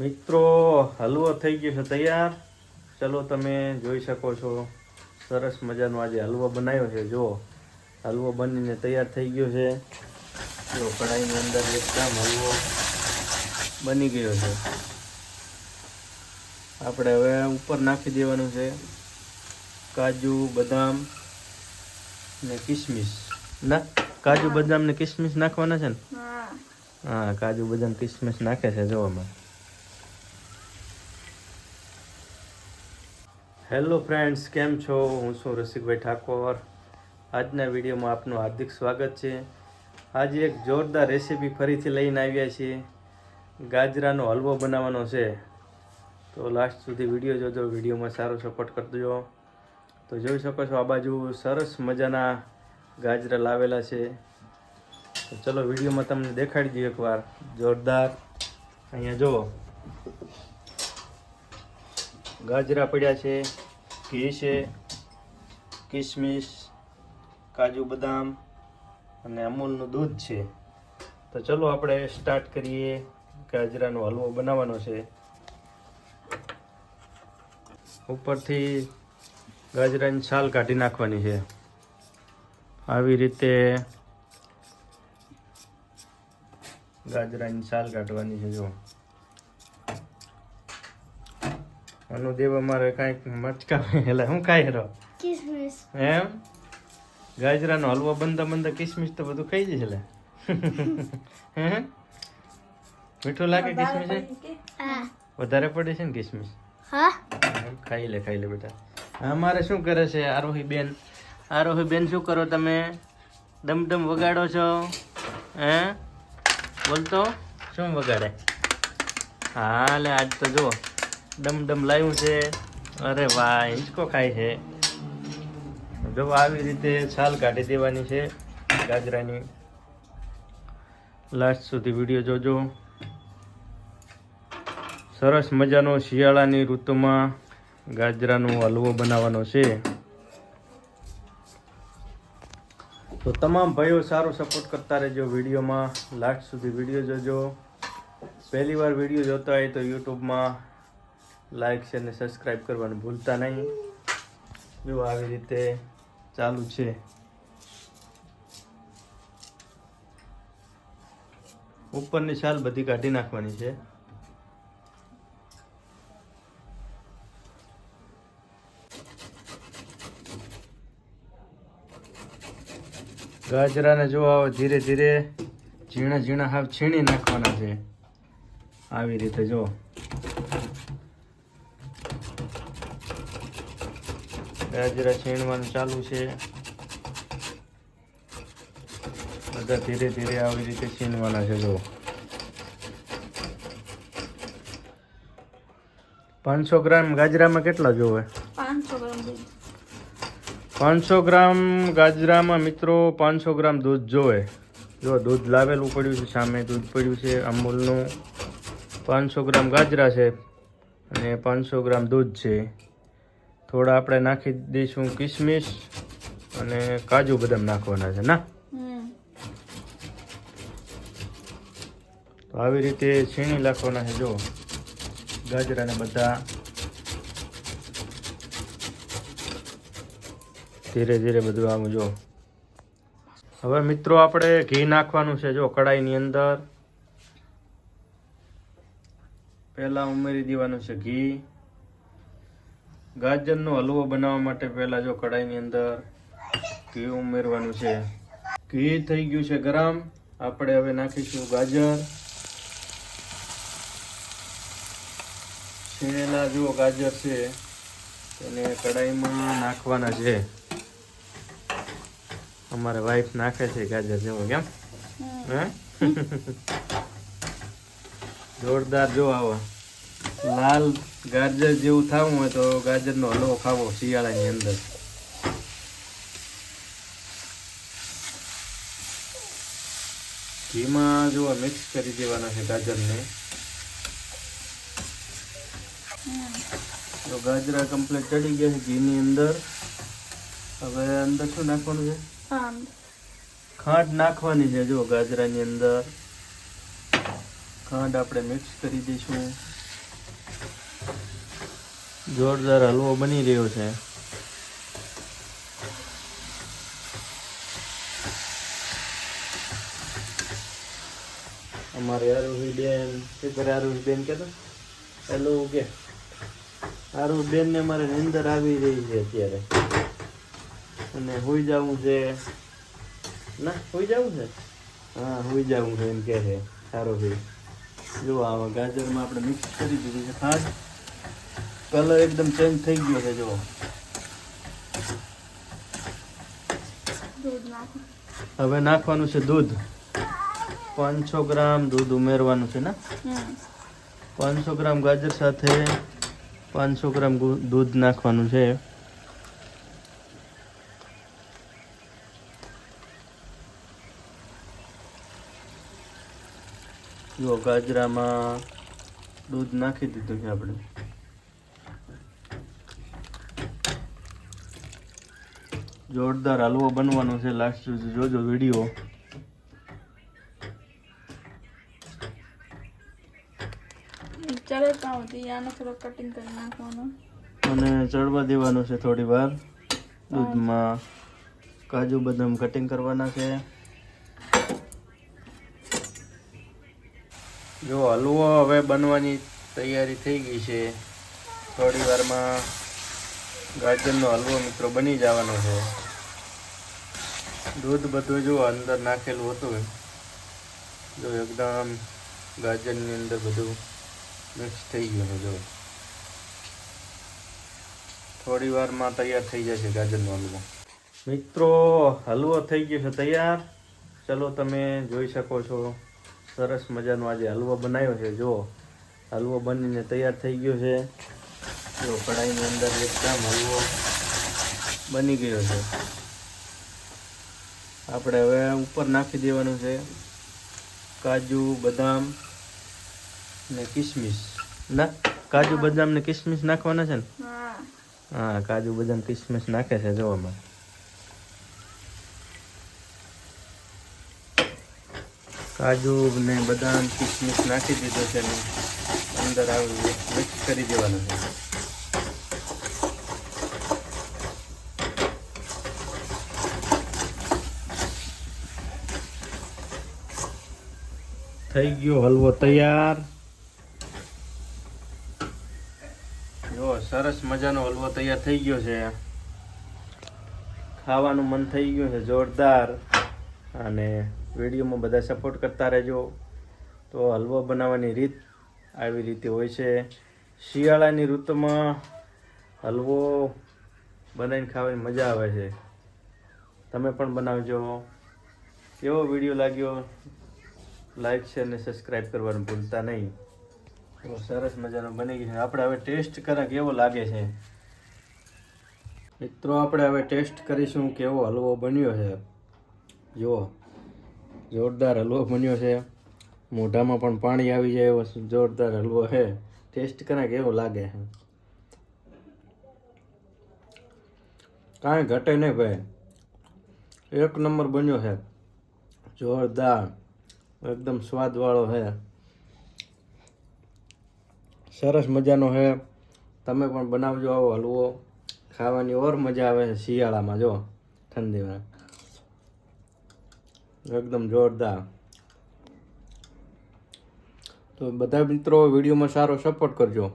મિત્રો હલવો થઈ ગયો છે તૈયાર. ચલો તમે જોઈ શકો છો. સરસ મજાનો આજે હલવો બનાવ્યો છે. જુઓ હલવો બનીને તૈયાર થઈ ગયો છે. જો કઢાઈની અંદર એકદમ હલવો બની ગયો છે. આપણે હવે ઉપર નાખી દેવાનું છે કાજુ બદામ ને કિસમિસ. ના કાજુ બદામ ને કિસમિસ નાખવાના છે ને? હા. હા કાજુ બદામ કિસમિસ નાખે છે જોવામાં હેલો ફ્રેન્ડ્સ કેમ છો? હું છું રસિકભાઈ ઠાકોર. આજના વિડીયોમાં આપનું હાર્દિક સ્વાગત છે. આજે એક જોરદાર રેસીપી ફરીથી લઈને આવ્યા છીએ. ગાજરાનો હલવો બનાવવાનો છે. તો લાસ્ટ સુધી વીડિયો જોજો, વિડીયોમાં સારો સપોર્ટ કરજો તો જોઈ શકો છો આ બાજુ સરસ મજાના ગાજરા લાવેલા છે. તો ચલો વિડીયોમાં તમને દેખાડી દઈએ એકવાર. જોરદાર. અહીંયા જુઓ. ગાજરા પડ્યા છે, ઘી છે, કિસમિસ, કાજુ બદામ અને અમૂલનું દૂધ છે. તો ચલો આપણે સ્ટાર્ટ કરીએ ગાજરાનો હલવો બનાવવાનો છે. ઉપરથી ગાજરાની છાલ કાઢી નાખવાની છે. આવી રીતે ગાજરાની છાલ કાઢવાની છે, જો. અનુદેવ અમારે કાંઈક મચકા એટલે શું ખાઈ રહ્યો એમ? ગાજરાનો હલવો બંધા બંધા કિસમિસ તો બધું ખાઈ જશે લે. હે? મીઠું લાગે કિસમિસ વધારે પડે છે ને કિસમિસ? હા? ખાઈ લે ખાઈ લે બેટા. અમારે શું કરે છે આરોહી બેન? આરોહી બેન શું કરો તમે? ડમ ડમ વગાડો છો? હે? બોલતો? શું વગાડે? હા લે આજ તો જો ડમ ડમ લાવ્યું છે. અરે વાહ, હિંચકો ખાય છે. જો આવી રીતે છાલ કાઢી દેવાની છે ગાજરાની. લાસ્ટ સુધી વીડિયો જોજો. સરસ મજાનો શિયાળાની ઋતુમાં ગાજરાનો હલવો બનાવવાનો છે. તો તમામ ભાઈઓ સારો સપોર્ટ કરતા રહેજો વિડીયોમાં. લાસ્ટ સુધી વીડિયો જોજો. પહેલી વાર વીડિયો જોતા હોય તો યુટ્યુબમાં લાઈક છે અને સબસ્ક્રાઈબ કરવાનું ભૂલતા નહીં. જો આવી રીતે ચાલુ છે. ઉપરની શાલ બધી કાઢી નાખવાની છે. ગાજરાને જોવા આવે ધીરે ધીરે ઝીણા ઝીણા હાવ છીણી નાખવાના છે. આવી રીતે જો. ગાજરા છીણવાનું ચાલુ છે. બધા ધીરે ધીરે આવી રીતે છીણવાના છે જો પાંચસો ગ્રામ ગાજરામાં કેટલા જોવે? પાંચસો ગ્રામ પાંચસો ગ્રામ ગાજરામાં મિત્રો પાંચસો ગ્રામ દૂધ જોવે. જો દૂધ લાવેલું પડ્યું છે સામે દૂધ પડ્યું છે અમૂલનું પાંચસો ગ્રામ ગાજરા છે અને પાંચસો ગ્રામ દૂધ છે. થોડા આપણે નાખી દઈશું કિસમિસ અને કાજુ બદામ નાખવાના છે ના? તો આવી રીતે છીણી નાખવાના છે જો. ગાજરાને બધા. ધીરે ધીરે બધું આમ જો. હવે મિત્રો આપણે ઘી નાખવાનું છે જો કડાઈની અંદર. પહેલા ઉમેરી દેવાનું છે ઘી. ગાજરનો હલવો બનાવવા માટે પહેલા જો કડાઈની અંદર ઘી ઉમેરવાનું છે. ઘી થઈ ગયું છે ગરમ. આપણે હવે નાખીશું ગાજર. છેલ્લા જો ગાજર છે. તેને કઢાઈમાં નાખવાના છે. અમારે વાઈફ નાખે છે ગાજર જેવો કેમ? હે? જોરદાર જો આવો. લાલ ગાજર જેવું થવું હોય તો ગાજરનો હલવો ખાવો શિયાળાની અંદર. ઘીમાં જો મિક્સ કરી દેવાના છે ગાજરને તો ગાજરા કમ્પ્લીટ ચડી ગયા છે ઘીની અંદર. હવે અંદર શું નાખવાનું છે? ખાંડ. ખાંડ નાખવાની છે જો ગાજરાની અંદર. ખાંડ આપણે મિક્સ કરી દઈશું. જોરદાર હલવો બની રહ્યો છે. અમારે આરુહીબેન શું કરે આરુહી બેન કે હેલો, કે? આરુહી ને અમારે નિંદર આવી રહી છે અત્યારે. અને હોઈ જવું છે. ના, હોઈ જવું છે? હા, હોઈ જવું છે એમ કે છે સારો ભાઈ જો આવા ગાજરમાં આપણે મિક્સ કરી દીધું છે ખાંડ કલર એકદમ ચેન્જ થઈ ગયો છે જો હવે નાખવાનું છે દૂધ. પાંચસો ગ્રામ દૂધ ઉમેરવાનું છે ને? પાંચસો ગ્રામ ગાજર સાથે પાંચસો ગ્રામ દૂધ નાખવાનું છે. જો ગાજરામાં દૂધ નાખી દીધું છે આપણે. જોરદાર હલવો બનવાનો છે. લાસ્ટ સુધી જોજો વીડિયો અને ચડવા દેવાનું છે થોડી વાર. દૂધમાં કાજુ બદામ કટિંગ કરવાના છે. જો હલવો હવે બનવાની તૈયારી થઈ ગઈ છે. થોડી વારમાં ગાજરનો હલવો મિત્રો બની જવાનો છે. દૂધ બધું જો અંદર નાખેલું હતું જો એકદમ ગાજરની અંદર બધું મિક્સ થઈ ગયું જો થોડી વારમાં તૈયાર થઈ જશે ગાજરનો હલવો. મિત્રો, હલવો થઈ ગયો છે તૈયાર. ચલો તમે જોઈ શકો છો, સરસ મજાનો આજે હલવો બનાવ્યો છે જો હલવો બનીને તૈયાર થઈ ગયો છે. જો કઢાઈની અંદર એકદમ હલવો બની ગયો છે. આપણે હવે ઉપર નાખી દેવાનું છે કાજુ બદામ ને કિસમિસ. ના કાજુ બદામ ને કિસમિસ નાખવાના છે ને? હા. કાજુ બદામ કિસમિસ નાખે છે જોવામાં કાજુ ને બદામ કિસમિસ નાખી દીધો છે અંદર આવી મિક્સ કરી દેવાનું છે. થઈ ગયો હલવો તૈયાર. જો, સરસ મજાનો હલવો તૈયાર થઈ ગયો છે. ખાવાનું મન થઈ ગયું છે, જોરદાર. અને વિડીયોમાં બધા સપોર્ટ કરતા રહેજો. તો હલવો બનાવવાની રીત આવી રીતે હોય છે. શિયાળાની ઋતુમાં હલવો બનાવીને ખાવાની મજા આવે છે. તમે પણ બનાવજો. કેવો વીડિયો લાગ્યો? લાઈક શેર ને સબસ્ક્રાઈબ કરવાનું ભૂલતા નહીં. તો સરસ મજાનો બની ગયો છે. આપણે હવે ટેસ્ટ કરે કેવો લાગે છે? મિત્રો, આપણે હવે ટેસ્ટ કરીશું કેવો હલવો બન્યો છે. જુઓ, જોરદાર હલવો બન્યો છે. મોઢામાં પણ પાણી આવી જાય એવો જોરદાર હલવો છે. ટેસ્ટ કરે કેવો લાગે છે? કાંઈ ઘટે નહીં ભાઈ. એક નંબર બન્યો છે. જોરદાર. એકદમ સ્વાદવાળો છે સરસ મજાનો છે તમે પણ બનાવજો આવો હલવો. ખાવાની ઓર મજા આવે છે શિયાળામાં, જો, ઠંડીમાં. એકદમ જોરદાર. તો બધા મિત્રો વિડીયોમાં સારો સપોર્ટ કરજો.